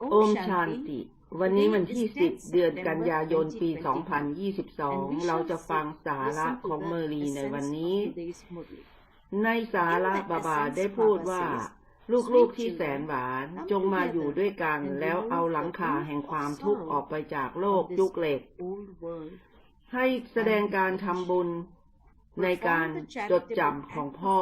โอมชานติ วันนี้วันที่ 10 เดือนกันยายนปี 2022 เราจะฟังสาระของเมอรีในวันนี้ ในสาระบาบาได้พูดว่า ลูกๆที่แสนหวานจงมาอยู่ด้วยกันแล้วเอาหลังคาแห่งความทุกข์ออกไปจากโลกยุคเหล็ก ให้แสดงการทำบุญในการจดจำของพ่อ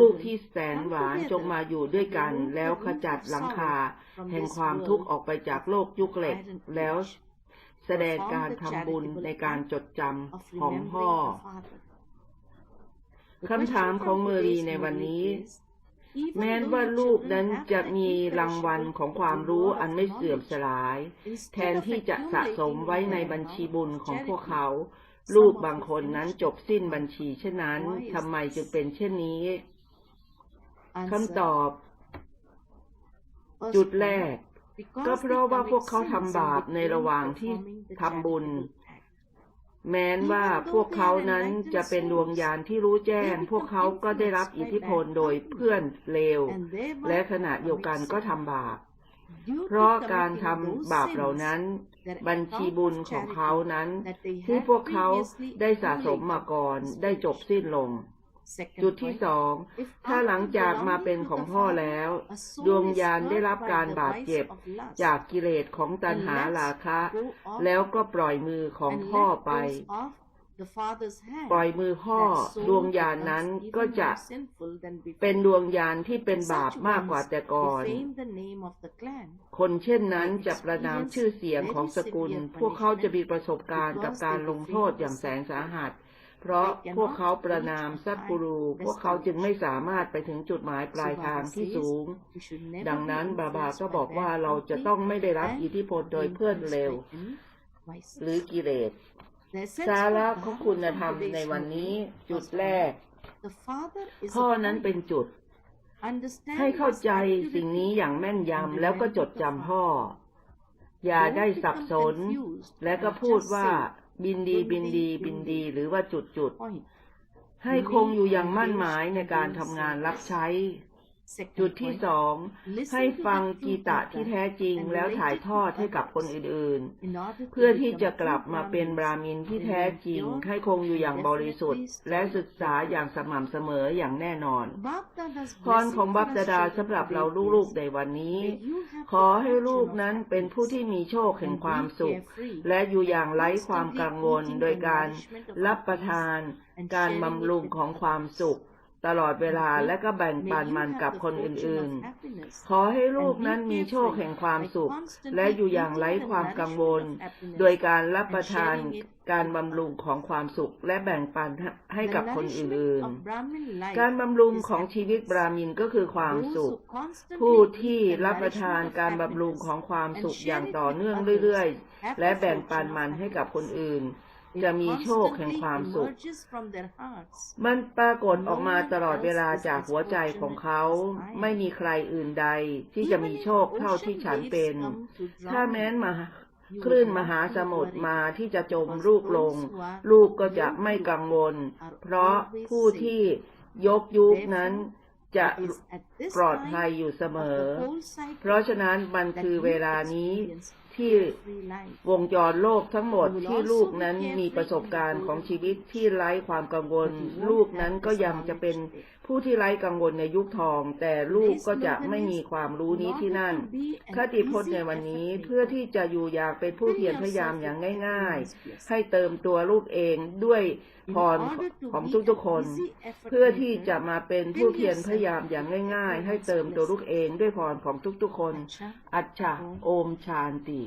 ลูกๆที่แสนหวานจงมาอยู่ด้วยกัน แล้วขจัดหลังคา แห่งความทุกข์ออกไปจากโลกยุคเหล็กแล้วแสดงการทำบุญในการจดจำของพ่อคำถามของเมอรีในวันนี้ แม้ว่าลูกนั้นจะมีรางวัลของความรู้อันไม่เสื่อมสลาย แทนที่จะสะสมไว้ในบัญชีบุญของพวกเขา ลูกบางคนนั้นจบสิ้นบัญชีเช่นนั้นทำไมจึงเป็นเช่นนี้คำตอบ จุดแรก ก็เพราะว่าพวกเขาทำบาปในระหว่างที่ทำบุญ แม้นว่าพวกเขานั้นจะเป็นดวงญาณที่รู้แจ้ง พวกเขาก็ได้รับอิทธิพลโดยเพื่อนเลวและขณะเดียวกันก็ทำบาป เพราะการทำบาปเหล่านั้น บัญชีบุญของเขานั้น ที่พวกเขาได้สะสมมาก่อนได้จบสิ้นลง จุดที่สอง ถ้าหลังจากมาเป็นของพ่อแล้ว ดวงญาณได้รับการบาดเจ็บ จากกิเลสของตัณหาราคะ แล้วก็ปล่อยมือของพ่อไป ปล่อยมือพ่อดวงญาณนั้นก็จะเป็นดวงญาณที่เป็นบาปมากกว่าแต่ก่อน คนเช่นนั้นจะประนามชื่อเสียงของสกุล พวกเขาจะมีประสบการณ์กับการลงโทษอย่างแสนสาหัส เพราะพวกเขาประนามสัตกูรู พวกเขาจึงไม่สามารถไปถึงจุดหมายปลายทางที่สูง ดังนั้นบาบาก็บอกว่าเราจะต้องไม่ได้รับอิทธิพลโดยเพื่อนเลวหรือกิเลส สาระของคุณธรรมในวันนี้ จุดแรก พ่อนั้นเป็นจุด ให้เข้าใจสิ่งนี้อย่างแม่นยำแล้วก็จดจำพ่อ อย่าได้สับสน และก็พูดว่า บินดีบินดีบินดีหรือว่าจุดจุดๆให้คงอยู่อย่างมั่นหมายในการทำงานรับใช้ จุดที่สองให้ฟังกีตะที่แท้จริงแล้วถ่ายทอดให้กับคนอื่นๆ เพื่อที่จะกลับมาเป็นบรามินที่แท้จริง ให้คงอยู่อย่างบริสุทธิ์ และศึกษาอย่างสม่ำเสมออย่างแน่นอนพรของบัพดาดาสำหรับเราลูกๆในวันนี้ ขอให้ลูกนั้นเป็นผู้ที่มีโชคแห่งความสุข และอยู่อย่างไร้ความกังวล โดยการรับประทานการบำรุงของความสุข ตลอดเวลาและก็แบ่งปันมันกับคนอื่นๆ ขอให้ลูกนั้นมีโชคแห่งความสุข และอยู่อย่างไร้ความกังวล โดยการรับประทานการบำรุงของความสุขและแบ่งปันให้กับคนอื่นๆ การบำรุงของชีวิตบรามินก็คือความสุข ผู้ที่รับประทานการบำรุงของความสุขอย่างต่อเนื่องเรื่อยๆ และแบ่งปันมันให้กับคนอื่น จะมีโชคแห่งความสุข มันปรากฏออกมาตลอดเวลาจากหัวใจของเขา ไม่มีใครอื่นใดที่จะมีโชคเท่าที่ฉันเป็น ถ้าแม้นมาคลื่นมหาสมุทรมาที่จะจมลูกลง ลูกก็จะไม่กังวล เพราะผู้ที่ยกยุคนั้นจะปลอดภัยอยู่เสมอ เพราะฉะนั้นมันคือเวลานี้ ที่วงจรโลกทั้งหมดที่ลูกนั้นมีประสบการณ์ของชีวิตที่ไร้ความกังวล ลูกนั้นก็ยังจะเป็น ผู้ที่ไร้กังวลในยุคทอง แต่ลูกก็จะไม่มีความรู้นี้ที่นั่นคติพจน์ในวันนี้เพื่อที่จะอยู่อยากเป็นผู้เพียรพยายามอย่างง่าย ๆ ให้เติมตัวลูกเองด้วยพรของทุกๆคน เพื่อที่จะมาเป็นผู้เพียรพยายามอย่างง่าย ๆ ให้เติมตัวลูกเองด้วยพรของทุกๆคน อัจฉะโอมชานติ